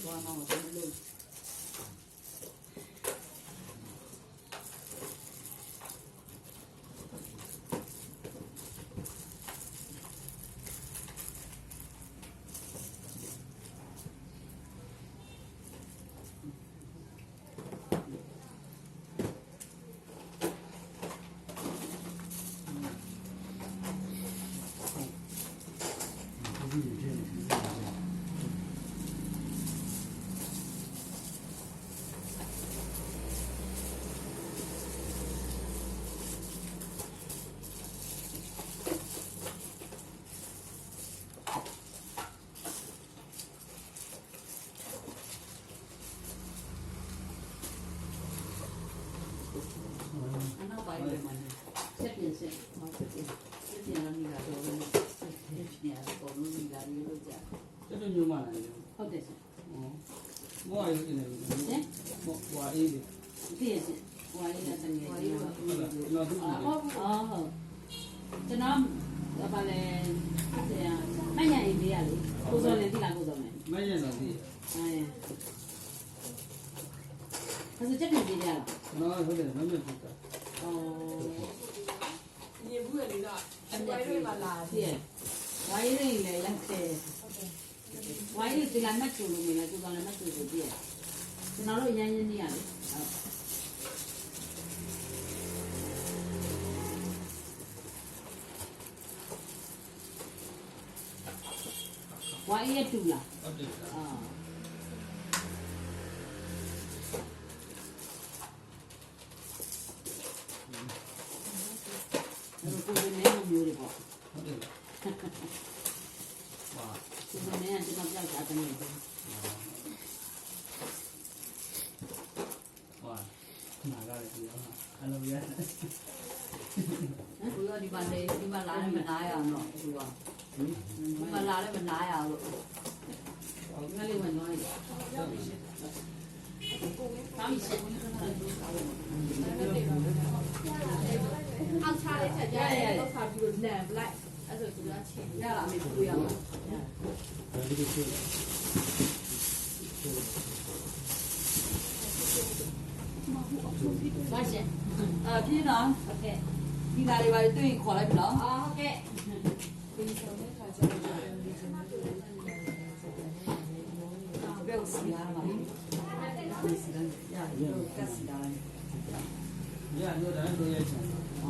昨晚上我真的累 ဆက်ပြင်ဆက်မဆက်ပြင်ဆက်ပြင်လာမိတာတော့ဘယ်လိုလဲဒီနေ့အပေါ်လုံးမိတာလို့ကြာဆက်ပြင်ညမလာတယ်ဟုတ်တယ်ဆက်မောအေးနေတယ်မောဝါအေးတယ်ဒီဆက်ဝါအေးတဲ့တန်ကြီးနော်ဟုတ်ဟုတ်ကျွန်တော်ဗာလဲတရားမညံ့ရေးလေးရလေကိုစောလည်းသိလားကိုစောမယ်မညံ့တော့သိအဲဒါဆိုချက်ပြင်ပြရလားနော်ဟုတ်တယ်မညံ့ဘူး ညီဘူးရလေးကအပွဲတွေမှာလာပြည့်ဝိုင်းရင်းလည်းလက်တယ်ဝိုင်းရင်းဒီကမတ်ချူလို့မင်းလည်းသူကလည်းမတ်ချူကိုပြည့်ကျွန်တော်တို့ရမ်းရင်းနေရတယ်ဝိုင်းရတူလားဟုတ်တယ်အာ puhuin ne on beautiful. Puhuin ne on sinä pitää täältä niin kuin. Hello, yes. Kuya, di ba di di ba lái mình lái à nó kuya, di ba lái mình lái à luôn, ngay liền mình nói. Tao bị sẹo. 那不赖，还是主要钱要了，不要了。这个去。那行，呃，，OK，你那里外对考了不咯？啊，OK。不要时间嘛，要要要时间，要要咱都要钱。哦。